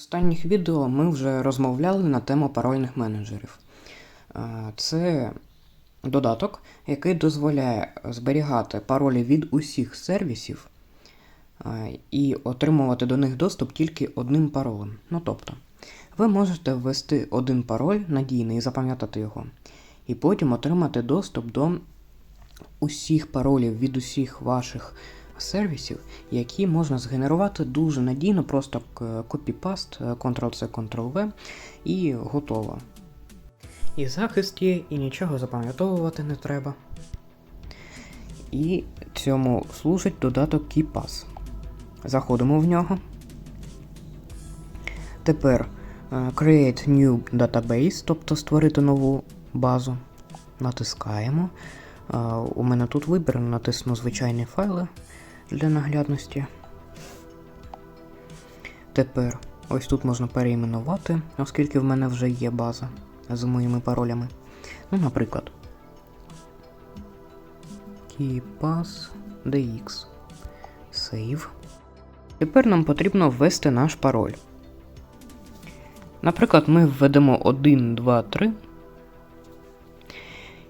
Останніх відео ми вже розмовляли на тему парольних менеджерів. Е, Це додаток, який дозволяє зберігати паролі від усіх сервісів е, і отримувати до них доступ тільки одним паролем. Ну тобто, ви можете ввести один пароль надійний і запам'ятати його, і потім отримати доступ до усіх паролів від усіх ваших сервісів, які можна згенерувати дуже надійно, просто копіпаст, е, Ctrl-C, Ctrl-V і готово. І захист є, і нічого запам'ятовувати не треба. І цьому служить додаток KeyPass. Заходимо в нього. Тепер е, Create New Database, тобто створити нову базу. Натискаємо. Е, У мене тут вибір, натисну звичайні файли для наглядності. Тепер ось тут можна переіменувати, оскільки в мене вже є база з моїми паролями. Ну, наприклад. KeyPass DX. Save. Тепер нам потрібно ввести наш пароль. Наприклад, ми введемо 1, 2, 3.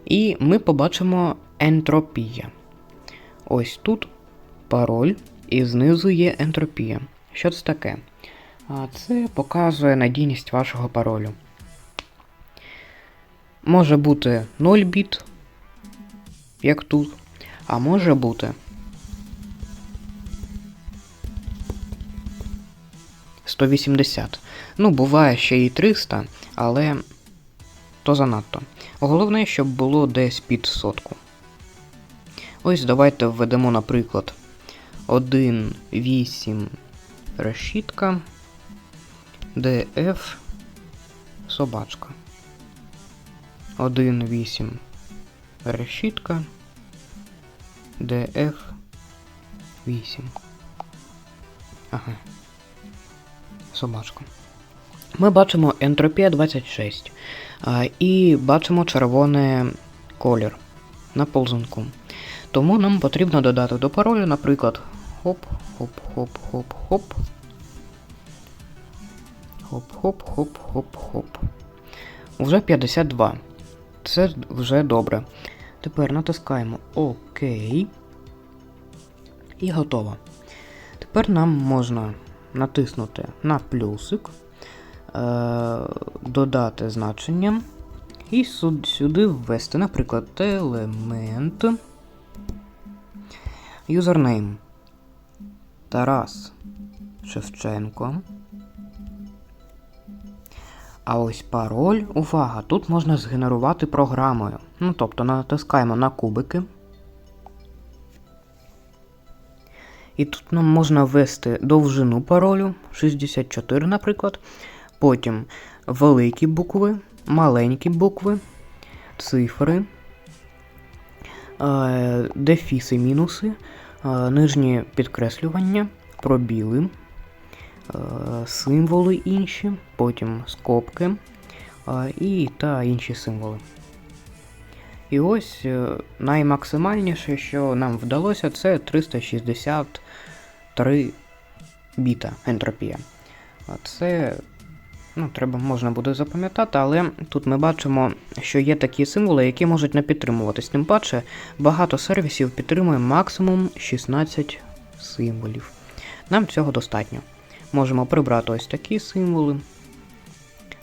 І ми побачимо ентропія. Ось тут пароль, і знизу є ентропія. Що це таке? Це показує надійність вашого паролю. Може бути 0 біт, як тут, а може бути 180. Ну, буває ще і 300, але то занадто. Головне, щоб було десь під сотку. Ось давайте введемо, наприклад, 1, 8 решітка, DF собачка. 1, 8 решітка, DF 8. Ага. Собачка. Ми бачимо ентропія 26. А, і бачимо червоний колір на ползунку. Тому нам потрібно додати до паролю, наприклад, хоп, хоп, хоп, хоп, хоп. Хоп, хоп, хоп, хоп, хоп. Уже 52. Це вже добре. Тепер натискаємо ОК. І готово. Тепер нам можна натиснути на плюсик, е- додати значення і сюди ввести, наприклад, елемент. Юзернейм. Тарас Шевченко. А ось пароль, увага, тут можна згенерувати програмою. Ну, тобто натискаємо на кубики. І тут нам можна ввести довжину паролю 64, наприклад. Потім великі букви, маленькі букви, цифри, е, дефіси, мінуси, е, нижні підкреслювання, пробіли, е, символи інші, потім скобки е, і та інші символи. І ось наймаксимальніше, що нам вдалося, це 363 біта ентропія. Це ну, треба можна буде запам'ятати, але тут ми бачимо, що є такі символи, які можуть не підтримуватись. Тим паче, багато сервісів підтримує максимум 16 символів. Нам цього достатньо. Можемо прибрати ось такі символи,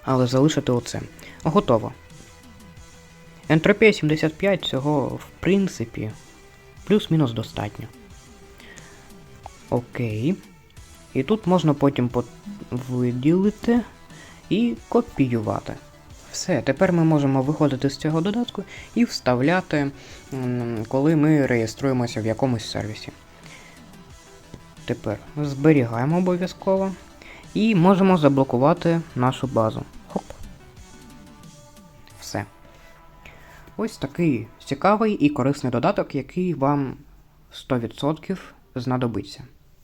але залишити оце. Готово. Ентропія 75 цього, в принципі, плюс-мінус достатньо. Окей. І тут можна потім по- виділити і копіювати. Все, тепер ми можемо виходити з цього додатку і вставляти, коли ми реєструємося в якомусь сервісі. Тепер зберігаємо обов'язково і можемо заблокувати нашу базу. Хоп. Все. Ось такий цікавий і корисний додаток, який вам 100% знадобиться.